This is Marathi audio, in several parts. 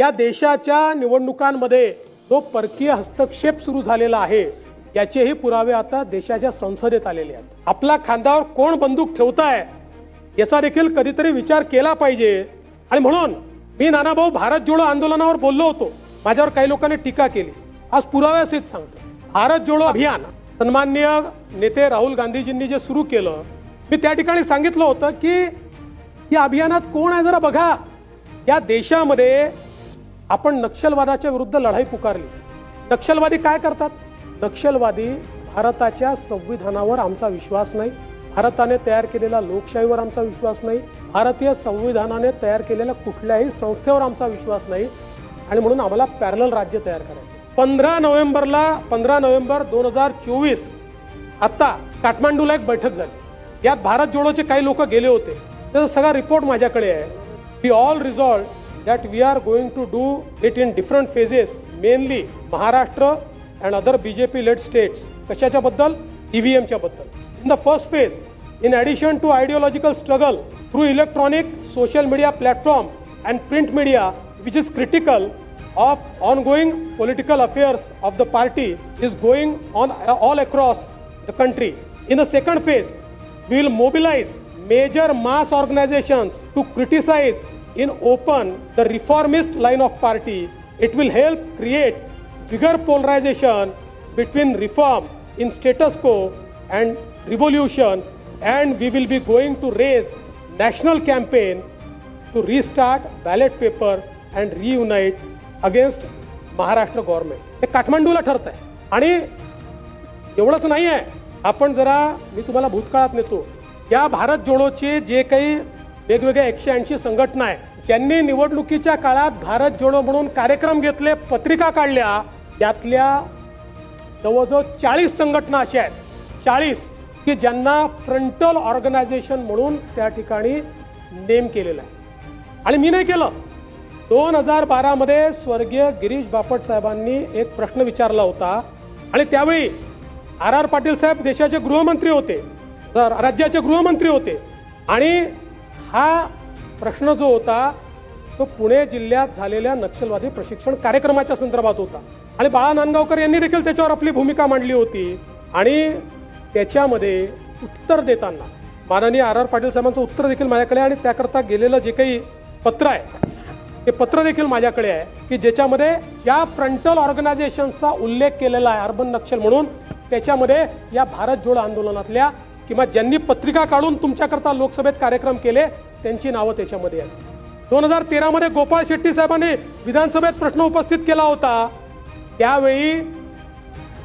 या देशाच्या निवडणुकांमध्ये जो परकीय हस्तक्षेप सुरू झालेला आहे याचेही पुरावे आता देशाच्या संसदेत आलेले आहेत. आपला खांद्यावर कोण बंदूक ठेवताय याचा देखील कधीतरी विचार केला पाहिजे. आणि म्हणून मी नानाभाऊ भारत जोडो आंदोलनावर बोललो होतो. माझ्यावर काही लोकांनी टीका केली. आज पुराव्यासहित सांगतो. भारत जोडो अभियान सन्माननीय नेते राहुल गांधीजींनी जे सुरू केलं मी त्या ठिकाणी सांगितलं होतं की या अभियानात कोण आहे जरा बघा. या देशामध्ये आपण नक्षलवादाच्या विरुद्ध लढाई पुकारली. नक्षलवादी काय करतात? नक्षलवादी भारताच्या संविधानावर आमचा विश्वास नाही. भारताने तयार केलेल्या लोकशाहीवर आमचा विश्वास नाही. भारतीय संविधानाने तयार केलेल्या कुठल्याही संस्थेवर आमचा विश्वास नाही. आणि म्हणून आम्हाला पॅरल राज्य तयार करायचं पंधरा नोव्हेंबरला पंधरा नोव्हेंबर दोन हजार चोवीस आता काठमांडूला एक बैठक झाली. यात भारत जोडोचे काही लोक गेले होते. त्याचा सगळा रिपोर्ट माझ्याकडे आहे. We all resolve that we are going to do it in different phases mainly Maharashtra and other B J P led states कशाच्या बद्दल ईव्हीएमच्या बद्दल in the first phase in addition to ideological struggle through electronic social media platform and print media which is critical of on going political affairs of the party is going on all across the country in the second phase we will mobilise major mass organizations to criticize in open the reformist line of party. It will help create bigger polarization between reform in status quo and revolution and we will be going to raise national campaign to restart ballot paper and reunite against Maharashtra government हे काठमांडूला ठरत आहे आणि एवढंच नाही आहे आपण जरा मी तुम्हाला भूतकाळात नेतो या भारत जोडोचे जे काही वेगवेगळ्या एकशे ऐंशी संघटना आहे. ज्यांनी निवडणुकीच्या काळात भारत जोडो म्हणून कार्यक्रम घेतले पत्रिका काढल्या. त्यातल्या जवळजवळ चाळीस संघटना अशा आहेत. चाळीस की ज्यांना फ्रंटल ऑर्गनायझेशन म्हणून त्या ठिकाणी नेम केलेलं आहे. आणि मी नाही केलं. दोन हजार बारामध्ये स्वर्गीय गिरीश बापट साहेबांनी एक प्रश्न विचारला होता. आणि त्यावेळी आर आर पाटील साहेब देशाचे गृहमंत्री होते. राज्याचे गृहमंत्री होते. आणि हा प्रश्न जो होता तो पुणे जिल्ह्यात झालेल्या नक्षलवादी प्रशिक्षण कार्यक्रमाच्या संदर्भात होता. आणि बाळा नांदगावकर यांनी देखील त्याच्यावर आपली भूमिका मांडली होती. आणि त्याच्यामध्ये उत्तर देताना माननीय आर आर पाटील साहेबांचं उत्तर देखील माझ्याकडे आणि त्याकरता गेलेलं जे काही पत्र आहे ते पत्र देखील माझ्याकडे आहे की ज्याच्यामध्ये या फ्रंटल ऑर्गनायझेशनचा उल्लेख केलेला आहे अर्बन नक्षल म्हणून त्याच्यामध्ये या भारत जोड आंदोलनातल्या किंवा ज्यांनी पत्रिका काढून तुमच्याकरता लोकसभेत कार्यक्रम केले त्यांची नावं त्याच्यामध्ये आहेत. दोन हजार तेरामध्ये गोपाळ शेट्टी साहेबांनी विधानसभेत प्रश्न उपस्थित केला होता. त्यावेळी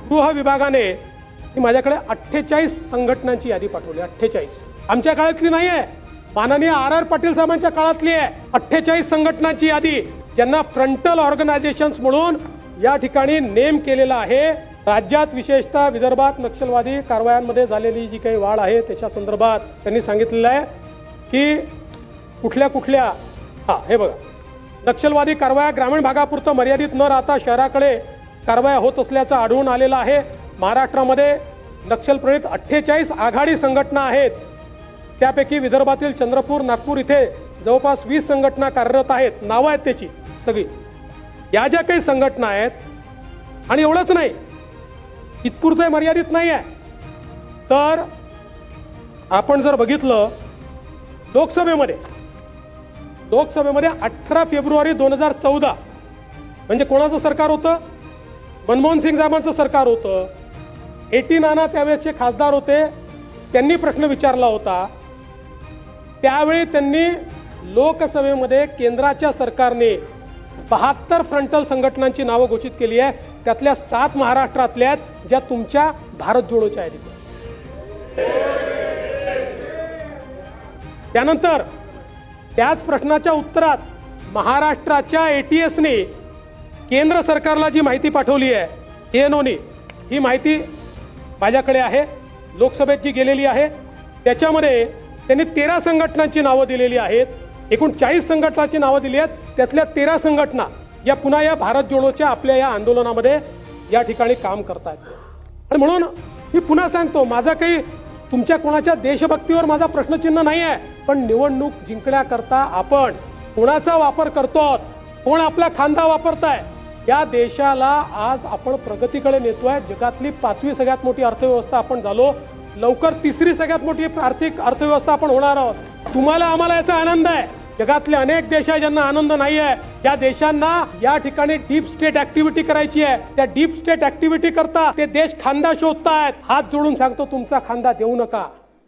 गृह विभागाने माझ्याकडे अठ्ठेचाळीस संघटनांची यादी पाठवली. अठ्ठेचाळीस. आमच्या काळातली नाही आहे. माननीय आर आर पाटील साहेबांच्या काळातली आहे. अठ्ठेचाळीस संघटनांची यादी ज्यांना फ्रंटल ऑर्गनायझेशन्स म्हणून या ठिकाणी नेम केलेला आहे. राज्यात विशेषतः विदर्भात नक्षलवादी कारवायांमध्ये झालेली जी काही वाढ आहे त्याच्या संदर्भात त्यांनी सांगितलेलं आहे की कुठल्या कुठल्या हा हे बघा. नक्षलवादी कारवाया ग्रामीण भागापुरतं मर्यादित न राहता शहराकडे कारवाया होत असल्याचं आढळून आलेलं आहे. महाराष्ट्रामध्ये नक्षलप्रणित अठ्ठेचाळीस आघाडी संघटना आहेत. त्यापैकी विदर्भातील चंद्रपूर नागपूर इथे जवळपास वीस संघटना कार्यरत आहेत. नावं आहेत त्याची सगळी. या ज्या काही संघटना आहेत आणि एवढंच नाही इतपुरतं मर्यादित नाही आहे तर आपण जर बघितलं लोकसभेमध्ये लोकसभेमध्ये अठरा फेब्रुवारी दोन हजार चौदा म्हणजे कोणाचं सरकार होतं? मनमोहन सिंग साहेबांचं सरकार होतं. एटी नाना त्यावेळेसचे खासदार होते. त्यांनी प्रश्न विचारला होता. त्यावेळी त्यांनी लोकसभेमध्ये केंद्राच्या सरकारने बहात्तर फ्रंटल संघटनांची नावं घोषित केली आहे त्यातल्या सात महाराष्ट्रातल्या आहेत ज्या तुमच्या भारत जोडोच्या आहेत इथे. त्यानंतर त्याच प्रश्नाच्या उत्तरात महाराष्ट्राच्या एटीएसने केंद्र सरकारला जी माहिती पाठवली आहे एनओने ही माहिती माझ्याकडे आहे लोकसभेत जी गेलेली आहे त्याच्यामध्ये त्यांनी तेरा संघटनांची नावं दिलेली आहेत एकूण चाळीस संघटनांची नावं दिली आहेत त्यातल्या तेरा संघटना या पुन्हा या भारत जोडोच्या आपल्या या आंदोलनामध्ये या ठिकाणी काम करतायत. आणि म्हणून मी पुन्हा सांगतो माझा काही तुमच्या कोणाच्या देशभक्तीवर माझा प्रश्नचिन्ह नाही आहे पण निवडणूक जिंकण्याकरता आपण कोणाचा वापर करतो कोण आपला खांदा वापरताय या देशाला आज आपण प्रगतीकडे नेतोय. जगातली पाचवी सगळ्यात मोठी अर्थव्यवस्था आपण झालो लवकर तिसरी सगळ्यात मोठी आर्थिक अर्थव्यवस्था आपण होणार आहोत. तुम्हाला आम्हाला याचा आनंद आहे. जगातले अनेक देश आहे ज्यांना आनंद नाही आहे. त्या देशांना या ठिकाणी डीप स्टेट ऍक्टिव्हिटी करायची आहे. त्या डीप स्टेट ऍक्टिव्हिटी करता ते देश खांदा शोधतायत. हात जोडून सांगतो तुमचा खांदा देऊ नका.